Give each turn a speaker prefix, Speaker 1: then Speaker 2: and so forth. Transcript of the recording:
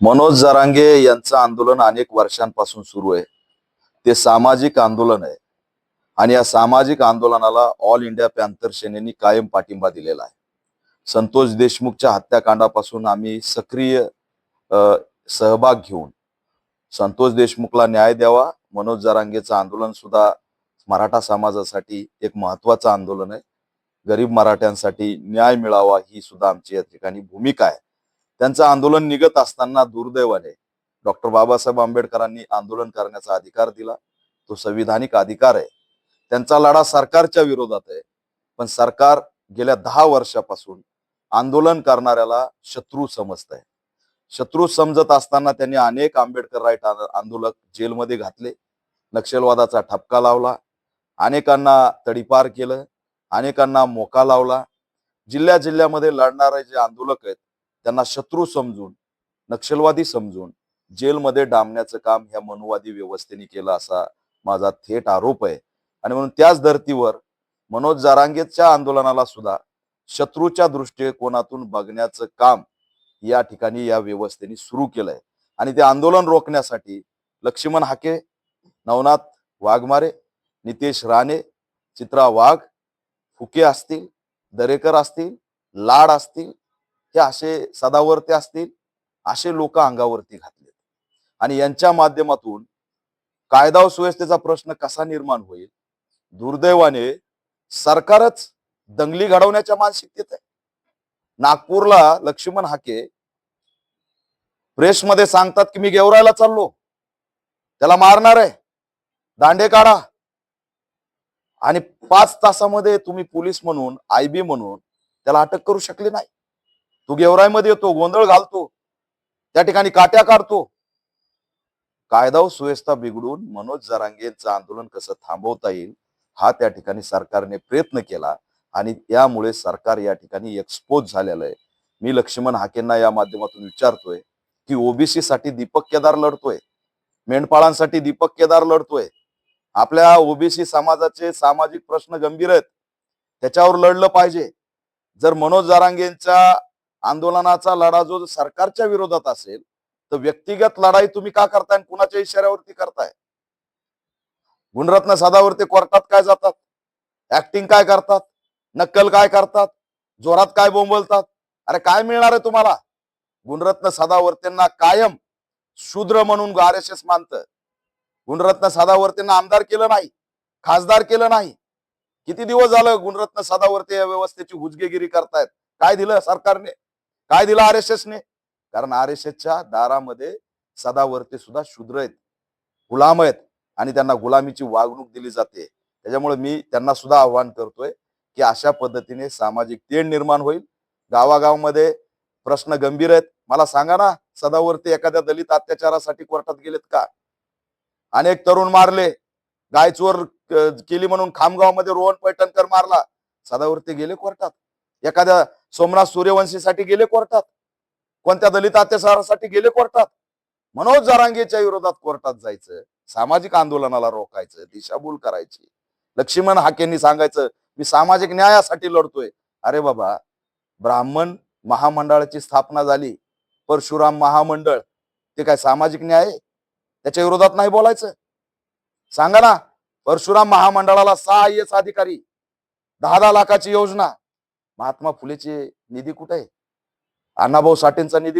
Speaker 1: मनोज जरांगे यांचं आंदोलन अनेक वर्षांपासून सुरू आहे. ते सामाजिक आंदोलन आहे. आणि या सामाजिक आंदोलनाला ऑल इंडिया पॅन्थर सेनेनी कायम पाठिंबा दिलेला आहे. संतोष देशमुखच्या हत्याकांडापासून आम्ही सक्रिय सहभाग घेऊन संतोष देशमुखला न्याय द्यावा. मनोज जरांगेचं आंदोलन सुद्धा मराठा समाजासाठी एक महत्वाचं आंदोलन आहे. गरीब मराठ्यांसाठी न्याय मिळावा ही सुद्धा आमची या ठिकाणी भूमिका आहे. त्यांचं आंदोलन निघत असताना दुर्दैवाने डॉक्टर बाबासाहेब आंबेडकरांनी आंदोलन करण्याचा अधिकार दिला. तो संविधानिक अधिकार आहे. त्यांचा लढा सरकारच्या विरोधात आहे. पण सरकार गेल्या दहा वर्षापासून आंदोलन करणाऱ्याला शत्रू समजत आहे शत्रू समजत असताना त्यांनी अनेक आंबेडकर राईट आंदोलक जेलमध्ये घातले. नक्षलवादाचा ठपका लावला. अनेकांना तडीपार केलं. अनेकांना मोका लावला. जिल्ह्या जिल्ह्यामध्ये लढणारे जे आंदोलक आहेत त्यांना शत्रू समजून नक्षलवादी समजून जेलमध्ये डांबण्याचं काम ह्या मनुवादी व्यवस्थेने केलं असा माझा थेट आरोप आहे. आणि म्हणून त्याच धर्तीवर मनोज जारांगेच्या आंदोलनाला सुद्धा शत्रूच्या दृष्टिकोनातून बघण्याचं काम या ठिकाणी या व्यवस्थेने सुरू केलंय. आणि ते आंदोलन रोखण्यासाठी लक्ष्मण हाके नवनाथ वाघमारे नितेश राणे चित्रा वाघ फुके असतील दरेकर असतील लाड असतील हे असे सदावर्ते असतील असे लोक अंगावरती घातले आणि यांच्या माध्यमातून कायदा व सुव्यवस्थेचा प्रश्न कसा निर्माण होईल? दुर्दैवाने सरकारच दंगली घडवण्याच्या मानसिकतेत आहे. नागपूरला लक्ष्मण हाके प्रेसमध्ये सांगतात की मी गेवरायला चाललो. त्याला मारणार आहे. दांडे काढा. आणि पाच तासामध्ये तुम्ही पोलीस म्हणून आय बी म्हणून त्याला अटक करू शकले नाही. तो गेवराईमध्ये येतो गोंधळ घालतो त्या ठिकाणी काट्या काढतो. कायदा व सुव्यवस्था बिघडून मनोज जरांगेंचं आंदोलन कसं थांबवता येईल हा त्या ठिकाणी सरकारने प्रयत्न केला आणि त्यामुळे सरकार या ठिकाणी एक्सपोज झालेलं आहे. मी लक्ष्मण हाकेंना या माध्यमातून विचारतोय की ओबीसी साठी दीपक केदार लढतोय मेंढपाळांसाठी दीपक केदार लढतोय आपल्या ओबीसी समाजाचे सामाजिक प्रश्न गंभीर आहेत त्याच्यावर लढलं पाहिजे. जर मनोज जारांगेंच्या आंदोलनाचा लढा जो सरकारच्या विरोधात असेल तर व्यक्तिगत लढाई तुम्ही का करताय आणि कुणाच्या इशाऱ्यावरती करताय? गुणरत्न सदावरती कोर्टात काय जातात? ऍक्टिंग काय करतात? नक्कल काय करतात? जोरात काय बोंबलतात? अरे काय मिळणार आहे तुम्हाला? गुणरत्न सदावर्तेंना कायम शूद्र म्हणून आर एस एस मानतं. गुणरत्न सदावर्तेंना आमदार केलं नाही खासदार केलं नाही. किती दिवस झालं गुणरत्न सदावर्ते या व्यवस्थेची हुजगेगिरी करतायत? काय दिलं सरकारने? काय दिलं आर एस एसने? कारण आर एस एसच्या दारामध्ये सदावर्ते सुद्धा शूद्र आहेत गुलाम आहेत आणि त्यांना गुलामीची वागणूक दिली जाते. त्याच्यामुळे मी त्यांना सुद्धा आव्हान करतोय की अशा पद्धतीने सामाजिक तेढ निर्माण होईल. गावागावमध्ये प्रश्न गंभीर आहेत. मला सांगा ना सदावरती एखाद्या दलित अत्याचारासाठी कोर्टात गेलेत का? अनेक तरुण मारले. गायचोर केली म्हणून खामगावमध्ये रोहन पैठणकर मारला. सदावरती गेले कोर्टात. एखाद्या सोमनाथ सूर्यवंशीसाठी गेले कोर्टात. कोणत्या दलित अत्याचारासाठी गेले कोर्टात? मनोज जरांगेच्या विरोधात कोर्टात जायचं. सामाजिक आंदोलनाला रोखायचं दिशाभूल करायची. लक्ष्मण हाकेंनी सांगायचं मी सामाजिक न्यायासाठी लढतोय. अरे बाबा ब्राह्मण महामंडळाची स्थापना झाली. परशुराम महामंडळ ते काय सामाजिक न्याय? आहे? त्याच्या विरोधात नाही बोलायचं. सांगा ना परशुराम महामंडळाला सहा आय एस अधिकारी दहा दहा लाखाची योजना. महात्मा फुलेचे निधी कुठे? आहे अण्णाभाऊ साठेंचा निधी